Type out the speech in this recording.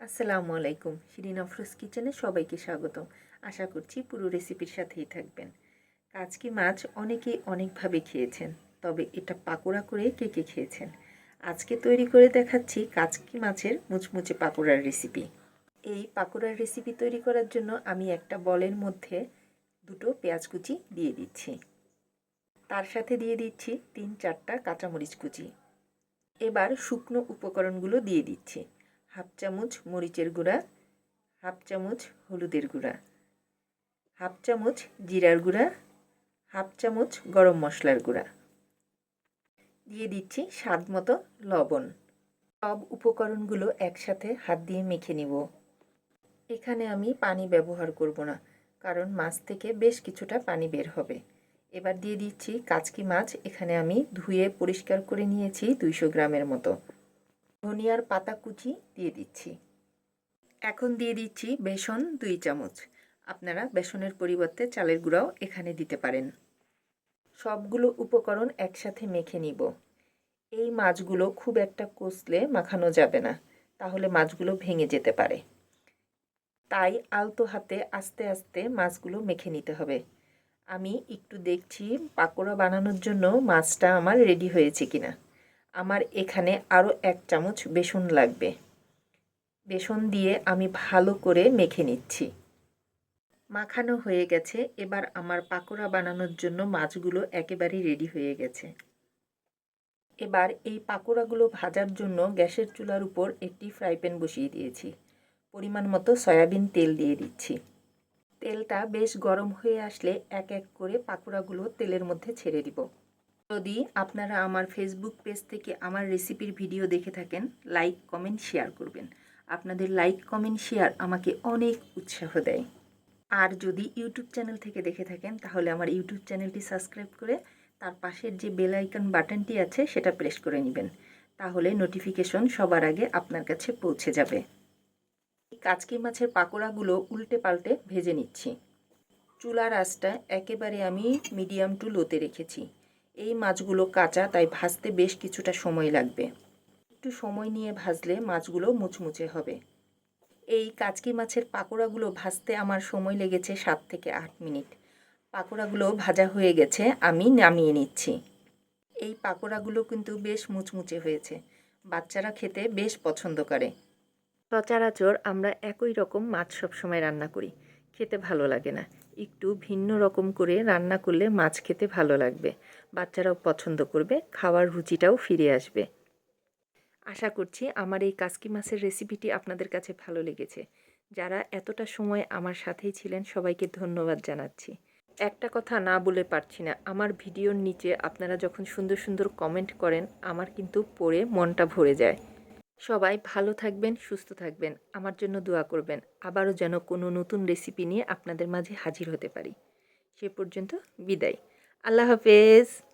আসসালামু আলাইকুম। শিরিন আফরোজ কিচেনে সবাইকে স্বাগতম। আশা করছি পুরো রেসিপির সাথেই থাকবেন। কাজকি মাছ অনেকেই অনেকভাবে খেয়েছেন, তবে এটা পাকোড়া করে কে কে খেয়েছেন? আজকে তৈরি করে দেখাচ্ছি কাজকি মাছের মুচমুচে পাকোড়ার রেসিপি। এই পাকোড়ার রেসিপি তৈরি করার জন্য আমি একটা বলের মধ্যে দুটো পেঁয়াজ কুচি দিয়ে দিচ্ছি। তার সাথে দিয়ে দিচ্ছি তিন চারটা কাঁচামরিচ কুচি। এবার শুকনো উপকরণগুলো দিয়ে দিচ্ছি। হাফ চামচ মরিচের গুঁড়া, হাফ চামচ হলুদের গুঁড়া, হাফ চামচ জিরার গুঁড়া, হাফ চামচ গরম মশলার গুঁড়া। দিয়ে দিচ্ছি স্বাদ মতো লবণ। সব উপকরণগুলো একসাথে হাত দিয়ে মেখে নিব। এখানে আমি পানি ব্যবহার করব না, কারণ মাছ থেকে বেশ কিছুটা পানি বের হবে। এবার দিয়ে দিচ্ছি কাচকি মাছ, এখানে আমি ধুয়ে পরিষ্কার করে নিয়েছি দুইশো গ্রামের মতো। ধনিয়ার পাতা কুচি দিয়ে দিচ্ছি। এখন দিয়ে দিচ্ছি বেসন দুই চামচ। আপনারা বেসনের পরিবর্তে চালের গুঁড়াও এখানে দিতে পারেন। সবগুলো উপকরণ একসাথে মেখে নিব। এই মাছগুলো খুব একটা কষলে মাখানো যাবে না, তাহলে মাছগুলো ভেঙে যেতে পারে। তাই আলতো হাতে আস্তে আস্তে মাছগুলো মেখে নিতে হবে। আমি একটু দেখছি পাকোড়া বানানোর জন্য মাছটা আমার রেডি হয়েছে কিনা। আমার এখানে আরও এক চামচ বেসন লাগবে। বেসন দিয়ে আমি ভালো করে মেখে নিচ্ছি। মাখানো হয়ে গেছে, এবার আমার পাকোড়া বানানোর জন্য মাছগুলো একেবারেই রেডি হয়ে গেছে। এবার এই পাকোড়াগুলো ভাজার জন্য গ্যাসের চুলার উপর একটি ফ্রাই প্যান বসিয়ে দিয়েছি। পরিমাণ মতো সয়াবিন তেল দিয়ে দিচ্ছি। তেলটা বেশ গরম হয়ে আসলে এক এক করে পাকোড়াগুলো তেলের মধ্যে ছেড়ে দিব। যদি আপনারা আমার ফেসবুক পেজ থেকে আমার রেসিপির ভিডিও দেখে থাকেন লাইক কমেন্ট শেয়ার করবেন। আপনাদের লাইক কমেন্ট শেয়ার আমাকে অনেক উৎসাহ দেয়। আর যদি ইউটিউব চ্যানেল থেকে দেখে থাকেন, তাহলে আমার ইউটিউব চ্যানেলটি সাবস্ক্রাইব করে তার পাশের যে বেল আইকন বাটনটি আছে, সেটা প্রেস করে নেবেন। তাহলে নোটিফিকেশন সবার আগে আপনার কাছে পৌঁছে যাবে। কাচকি মাছের পাকোড়াগুলো উল্টে পাল্টে ভেজে নিচ্ছি। চুলার আঁচটা একেবারে আমি মিডিয়াম টু লোতে রেখেছি। এই মাছগুলো কাঁচা, তাই ভাজতে বেশ কিছুটা সময় লাগবে। একটু সময় নিয়ে ভাজলে মাছগুলো মুচমুচে হবে। এই কাচকি মাছের পাকোড়াগুলো ভাজতে আমার সময় লেগেছে সাত থেকে আট মিনিট। পাকোড়াগুলো ভাজা হয়ে গেছে, আমি নামিয়ে নিচ্ছি। এই পাকোড়াগুলো কিন্তু বেশ মুচমুচে হয়েছে। বাচ্চারা খেতে বেশ পছন্দ করে। সচরাচর আমরা একই রকম মাছ সবসময় রান্না করি। খেতে ভালো লাগে না। একটু ভিন্ন রকম করে রান্না করলে মাছ খেতে ভালো লাগবে। বাচ্চারাও পছন্দ করবে, খাওয়ার রুচিটাও ফিরে আসবে। আশা করছি আমার এই কাসকি মাছের রেসিপিটি আপনাদের কাছে ভালো লেগেছে। যারা এতটা সময় আমার সাথেই ছিলেন, সবাইকে ধন্যবাদ জানাচ্ছি। একটা কথা না বলে পারছি না, আমার ভিডিওর নিচে আপনারা যখন সুন্দর সুন্দর কমেন্ট করেন, আমার কিন্তু পড়ে মনটা ভরে যায়। সবাই ভালো থাকবেন, সুস্থ থাকবেন। আমার জন্য দোয়া করবেন। আবারও যেন কোনো নতুন রেসিপি নিয়ে আপনাদের মাঝে হাজির হতে পারি। সে পর্যন্ত বিদায়। আল্লাহ হাফেজ।